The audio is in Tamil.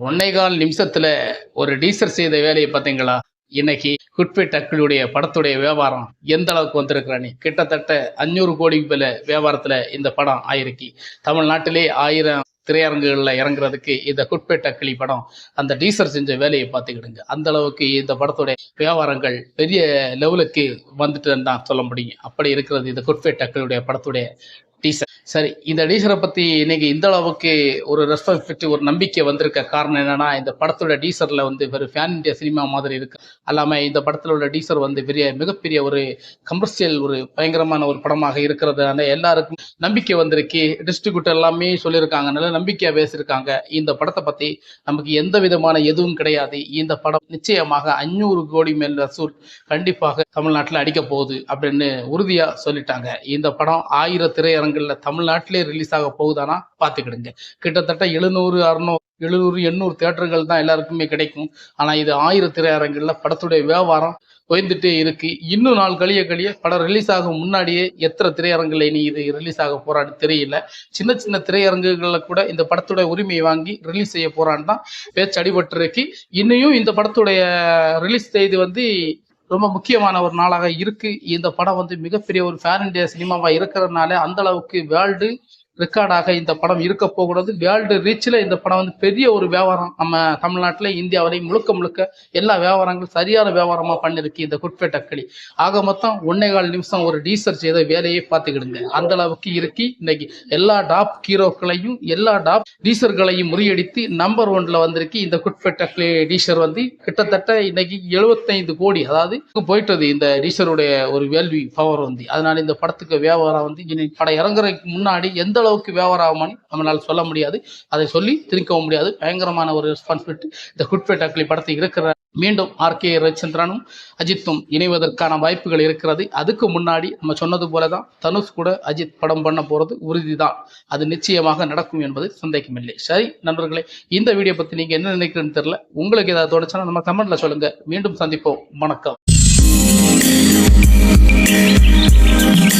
ஒன்னே கால் நிமிஷத்துல ஒரு டீசர் செய்த வேலையை பார்த்தீங்களா? இன்னைக்கு குட்பேட் அக்களுடைய படத்துடைய வியாபாரம் எந்த அளவுக்கு வந்திருக்கிறானே கிட்டத்தட்ட அஞ்சூறு கோடிக்கு மேல வியாபாரத்துல இந்த படம் ஆயிருக்கு. தமிழ்நாட்டிலே ஆயிரம் திரையரங்குகளில் இறங்குறதுக்கு இந்த குட்பேட் அக்களி படம் அந்த டீசர் செஞ்ச வேலையை பார்த்துக்கிடுங்க. அந்த அளவுக்கு இந்த படத்துடைய வியாபாரங்கள் பெரிய லெவலுக்கு வந்துட்டுன்னு தான் சொல்ல முடியும். அப்படி இருக்கிறது இந்த குட்பேட் அக்களுடைய படத்துடைய டீசர். சரி இந்த டீசரை பற்றி இன்னைக்கு இந்த அளவுக்கு ஒரு ரெஸ்பெக்ட் ஒரு நம்பிக்கை வந்திருக்க காரணம் என்னென்னா இந்த படத்தோட டீசரில் வந்து வெறும் ஃபேன் இந்தியா சினிமா மாதிரி இருக்கு. அல்லாமல் இந்த படத்தில் உள்ள டீசர் வந்து பெரிய மிகப்பெரிய ஒரு கமர்ஷியல் ஒரு பயங்கரமான ஒரு படமாக இருக்கிறதுனால எல்லாருக்கும் நம்பிக்கை வந்திருக்கு. டிஸ்ட்ரிபியூட்டர் எல்லாமே சொல்லியிருக்காங்க நல்ல நம்பிக்கையாக பேசியிருக்காங்க. இந்த படத்தை பற்றி நமக்கு எந்த விதமான எதுவும் கிடையாது. இந்த படம் நிச்சயமாக அஞ்சூறு கோடி மேல் வசூல். கண்டிப்பாக தமிழ்நாட்டில் அடிக்க போகுது அப்படின்னு உறுதியாக சொல்லிட்டாங்க. இந்த படம் ஆயிரம் திரையரங்குகளில் தமிழ்நாட்டிலே ரிலீஸ் ஆக போகுதானா பார்த்துக்கிடுங்க. கிட்டத்தட்ட எழுநூறு அறுநூறு எழுநூறு எண்ணூறு தேட்டர்கள் தான் எல்லாருக்குமே கிடைக்கும். ஆனால் இது ஆயிரம் திரையரங்குல படத்துடைய வியாபாரம் குறைந்துட்டே இருக்கு. இன்னும் நாள் கழிய கழிய படம் ரிலீஸ் ஆகும் முன்னாடியே எத்தனை திரையரங்குல இனி இது ரிலீஸ் ஆக போறான்னு தெரியல. சின்ன சின்ன திரையரங்குகளில் கூட இந்த படத்துடைய உரிமையை வாங்கி ரிலீஸ் செய்ய போறான்னு தான் பேச்சு அடிபட்டு இருக்கு இன்னையும் இந்த படத்துடைய ரிலீஸ் செய்தி வந்து ரொம்ப முக்கியமான ஒரு நாளாக இருக்கு. இந்த படம் வந்து மிகப்பெரிய ஒரு ஃபேர் இந்தியா சினிமாவா இருக்கிறதுனால அந்த அளவுக்கு வேர்ல்டு ரெக்கார்டாக இந்த படம் இருக்க போகிறது. வேர்ல்டு ரீச்சில் இந்த படம் வந்து பெரிய ஒரு வியாபாரம். நம்ம தமிழ்நாட்டில் இந்தியாவிலையும் முழுக்க முழுக்க எல்லா வியாபாரங்களும் சரியான வியாபாரமாக பண்ணியிருக்கு இந்த குட்பேட் களி. ஆக மொத்தம் ஒன்னே கால் நிமிஷம் ஒரு டீசர் செய்த வேலையை பார்த்துக்கிடுங்க அந்த அளவுக்கு இருக்கி இன்னைக்கு எல்லா டாப் ஹீரோக்களையும் எல்லா டாப் டீசர்களையும் முறியடித்து நம்பர் ஒன்ல வந்திருக்கு இந்த குட்பேட் டீசர் வந்து. கிட்டத்தட்ட இன்னைக்கு எழுபத்தைந்து கோடி அதாவது போயிட்டது இந்த டீசருடைய ஒரு வேல்வி பவர் வந்து. அதனால இந்த படத்துக்கு வியாபாரம் வந்து இனி படம் இறங்குறதுக்கு முன்னாடி எந்த அளவுக்கு வியாபாரம் ஆகுமான்னு நம்மளால் சொல்ல முடியாது. அதை சொல்லி திணிக்கவும் முடியாது. பயங்கரமான ஒரு ரெஸ்பான்சிபிலிட்டி இந்த குட்பேட் அக்லி படத்தை இருக்கிற மீண்டும் ஆர் கே ரவிச்சந்திரனும் அஜித்தும் இணைவதற்கான வாய்ப்புகள் இருக்கிறது. அதுக்கு முன்னாடி நம்ம சொன்னது போல தான் தனுஷ் கூட அஜித் படம் பண்ண போகிறது உறுதி தான் அது நிச்சயமாக நடக்கும் என்பது சந்தேகமில்லை. சரி நண்பர்களே இந்த வீடியோ பற்றி நீங்கள் என்ன நினைக்கிறேன்னு தெரில உங்களுக்கு ஏதாவது தோணுச்சுன்னா நம்ம கமெண்ட்ல சொல்லுங்கள் மீண்டும் சந்திப்போம். வணக்கம். Thank